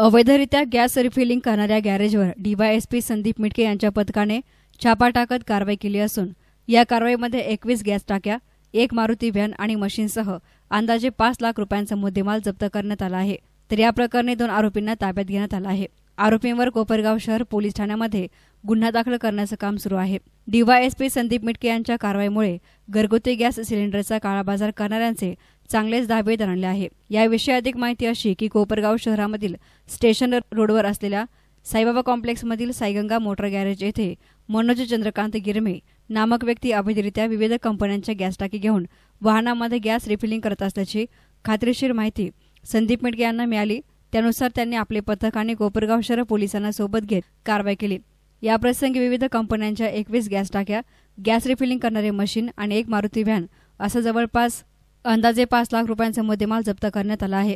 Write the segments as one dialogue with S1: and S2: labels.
S1: अवैधरित्या gas refilling करणाऱ्या गॅरेजवर DySP Sandeep Mitke यांच्या पथकाने छापा टाकत कारवाई केली असून या कारवाईमध्ये एकवीस गॅस टाक्या एक मारुती व्हॅन आणि मशीनसह अंदाजे पाच लाख रुपयांचा मुद्देमाल जप्त करण्यात आला आहे. तर या प्रकरणी दोन आरोपींना ताब्यात घेण्यात आलं आहे. आरोपींवर कोपरगाव शहर पोलीस ठाण्यामध्ये गुन्हा दाखल करण्याचं काम सुरू आहे. डीवायएसपी संदीप मिटके यांच्या कारवाईमुळे घरगुती गॅस सिलेंडरचा काळाबाजार करणाऱ्यांचे चांगलेच धाबे आणले आहे. याविषयी अधिक माहिती अशी की कोपरगाव शहरामधील स्टेशन रोडवर असलेल्या साईबाबा कॉम्प्लेक्समधील साईगंगा मोटर गॅरेज येथे मनोज चंद्रकांत गिरमे नामक व्यक्ती अवैधरित्या विविध कंपन्यांच्या गॅस टाकी घेऊन वाहनामध्ये गॅस रिफिलिंग करत असल्याची खात्रीशीर माहिती संदीप मिटके यांना मिळाली. त्यानुसार त्यांनी आपले पथक आणि कोपरगाव शहर पोलिसांना सोबत घेत कारवाई केली. याप्रसंगी विविध कंपन्यांच्या एकवीस गॅस टाक्या गॅस रिफिलिंग करणारे मशीन आणि एक मारुती व्हॅन असं जवळपास अंदाजे पाच लाख रुपयांचा मुद्देमाल जप्त करण्यात आला आहे.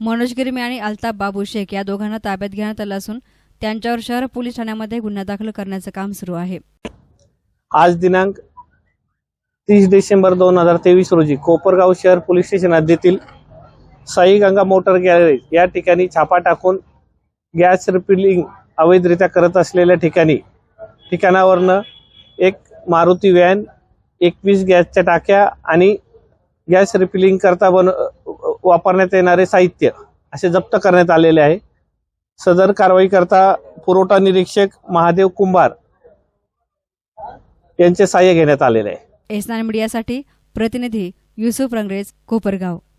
S1: मनोज गिरमे आणि अल्ताफ बाबू शेख या दोघांना ताब्यात घेण्यात आलं असून त्यांच्यावर शहर पोलीस ठाण्यामध्ये गुन्हा दाखल करण्याचं काम सुरू आहे.
S2: आज दिनांक तीस डिसेंबर दोन हजार तेवीस रोजी कोपरगाव शहर पोलीस स्टेशन हद्दीतील साई गंगा मोटर गॅरेज या ठिकाणी छापा टाकून गॅस रिफिलिंग अवैधरित्या करत असलेल्या ठिकाणी ठिकाणावरनं एक मारुती व्हॅन एकवीस गॅसच्या टाक्या आणि गॅस रिफिलिंग करता बन वापरण्यात येणारे साहित्य असे जप्त करण्यात आलेले आहे. सदर कारवाई करता पुरवठा निरीक्षक महादेव कुंभार यांचे सहाय्य घेण्यात आलेले आहे.
S1: एसनान मीडियासाठी प्रतिनिधी युसुफ रंगरेज कोपरगाव.